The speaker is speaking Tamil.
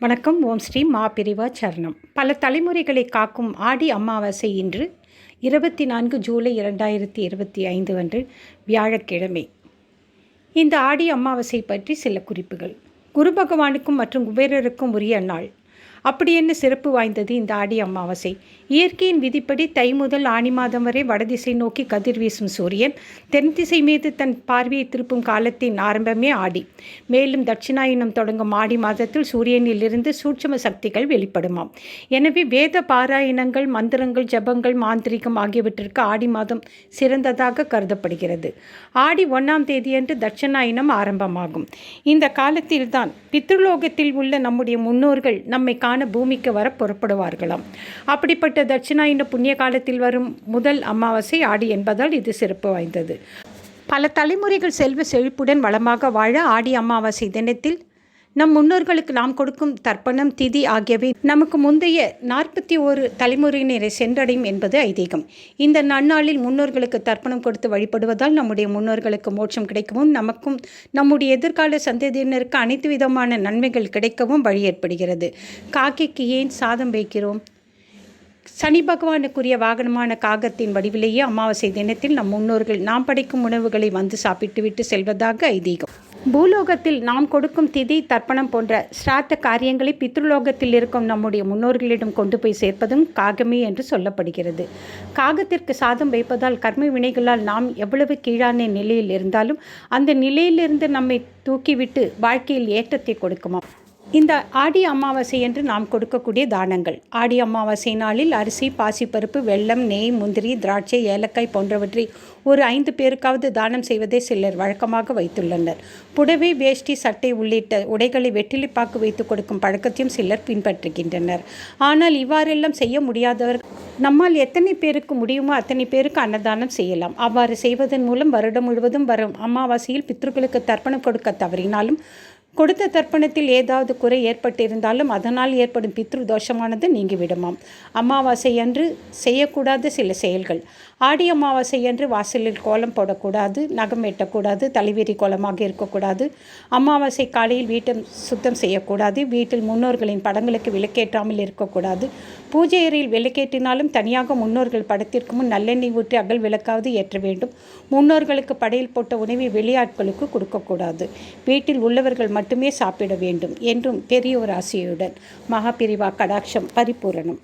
வணக்கம் ஓம் ஸ்ரீ மா பிரிவா சரணம். பல தலைமுறைகளை காக்கும் ஆடி அமாவாசை இன்று இருபத்தி நான்கு ஜூலை இரண்டாயிரத்தி இருபத்தி ஐந்து அன்று வியாழக்கிழமை. இந்த ஆடி அமாவாசை பற்றி சில குறிப்புகள். குரு பகவானுக்கும் மற்றும் குபேரருக்கும் உரிய நாள் அப்படி என்ன சிறப்பு வாய்ந்தது இந்த ஆடி அமாவாசை? இயற்கையின் விதிப்படி தை முதல் ஆணி மாதம் வரை வடதிசை நோக்கி கதிர் வீசும் சூரியன் தென் திசை மீது தன் பார்வையை திருப்பும் காலத்தின் ஆரம்பமே ஆடி. மேலும் தட்சிணாயனம் தொடங்கும் ஆடி மாதத்தில் சூரியனிலிருந்து சூட்சம சக்திகள் வெளிப்படுமாம். எனவே வேத பாராயணங்கள் மந்திரங்கள் ஜபங்கள் மாந்திரிகம் ஆகியவற்றிற்கு ஆடி மாதம் சிறந்ததாக கருதப்படுகிறது. ஆடி ஒன்றாம் தேதியன்று தட்சிணாயனம் ஆரம்பமாகும். இந்த காலத்தில்தான் பித்ருலோகத்தில் உள்ள நம்முடைய முன்னோர்கள் நம்மை காண பூமிக்கு வர புறப்படுவார்களாம். அப்படிப்பட்ட தட்சிணாயின புண்ணிய காலத்தில் வரும் முதல் அமாவாசை ஆடி என்பதால் இது சிறப்பு வாய்ந்தது. பல தலைமுறைகள் செல்வ செழிப்புடன் வளமாக வாழ ஆடி அமாவாசை தினத்தில் நம் முன்னோர்களுக்கு நாம் கொடுக்கும் தர்ப்பணம் திதி ஆகியவை நமக்கு முந்தைய நாற்பத்தி ஓரு தலைமுறையினரை சென்றடையும் என்பது ஐதீகம். இந்த நன்னாளில் முன்னோர்களுக்கு தர்ப்பணம் கொடுத்து வழிபடுவதால் நம்முடைய முன்னோர்களுக்கு மோட்சம் கிடைக்கவும் நமக்கும் நம்முடைய எதிர்கால சந்ததியினருக்கு அனைத்து விதமான நன்மைகள் கிடைக்கவும் வழி ஏற்படுகிறது. காக்கைக்கு ஏன் சாதம் வைக்கிறோம்? சனி பகவானுக்குரிய வாகனமான காகத்தின் வடிவிலேயே அமாவாசை தினத்தில் நம் முன்னோர்கள் நாம் படைக்கும் உணவுகளை வந்து சாப்பிட்டுவிட்டு செல்வதாக ஐதீகம். பூலோகத்தில் நாம் கொடுக்கும் திதி தர்ப்பணம் போன்ற ஸ்ராத்த காரியங்களை பித்ருலோகத்தில் இருக்கும் நம்முடைய முன்னோர்களிடம் கொண்டு போய் சேர்ப்பதும் காகமே என்று சொல்லப்படுகிறது. காகத்திற்கு சாதம் வைப்பதால் கர்ம வினைகளால் நாம் எவ்வளவு கீழான நிலையில் இருந்தாலும் அந்த நிலையிலிருந்து நம்மை தூக்கிவிட்டு வாழ்க்கையில் ஏற்றத்தை கொடுக்குமா இந்த ஆடி அமாவாசை என்று நாம் கொடுக்கக்கூடிய தானங்கள். ஆடி அமாவாசை நாளில் அரிசி பாசிப்பருப்பு வெல்லம் நெய் முந்திரி திராட்சை ஏலக்காய் போன்றவற்றை ஒரு ஐந்து பேருக்காவது தானம் செய்வதை சிலர் வழக்கமாக வைத்துள்ளனர். புடவை வேஷ்டி சட்டை உள்ளிட்ட உடைகளை வெற்றிலைப்பாக்கு வைத்து கொடுக்கும் பழக்கத்தையும் சிலர் பின்பற்றுகின்றனர். ஆனால் இவ்வாறெல்லாம் செய்ய முடியாதவர் நம்மால் எத்தனை பேருக்கு முடியுமோ அத்தனை பேருக்கு அன்னதானம் செய்யலாம். அவ்வாறு செய்வதன் மூலம் வருடம் முழுவதும் வரும் அமாவாசையில் பித்ருக்களுக்கு தர்ப்பணம் கொடுக்க தவறினாலும் கொடுத்த தர்ப்பணத்தில் ஏதாவது குறை ஏற்பட்டிருந்தாலும் அதனால் ஏற்படும் பித்ரு தோஷமானது நீங்கிவிடுமாம். அமாவாசை அன்று செய்யக்கூடாத சில செயல்கள். ஆடி அமாவாசை அன்று வாசலில் கோலம் போடக்கூடாது நகம் வெட்டக்கூடாது தலைவிரி கோலமாக இருக்கக்கூடாது அமாவாசை காலையில் வீட்டை சுத்தம் செய்யக்கூடாது வீட்டில் முன்னோர்களின் படங்களுக்கு விளக்கேற்றாமல் இருக்கக்கூடாது பூஜை அறையில் விளக்கேற்றினாலும் தனியாக முன்னோர்கள் படத்திற்கு முன் நல்லெண்ணெய் ஊற்றி அகல் விளக்காவது ஏற்ற வேண்டும். முன்னோர்களுக்கு படையில் போட்ட உணவை வெளியாட்களுக்கு கொடுக்கக்கூடாது. வீட்டில் உள்ளவர்கள் மட்டும் மட்டுமே சாப்பிட வேண்டும் என்றும் பெரியோர் ஆசையுடன் மகாபிரிவா கடாட்சம் பரிபூரணம்.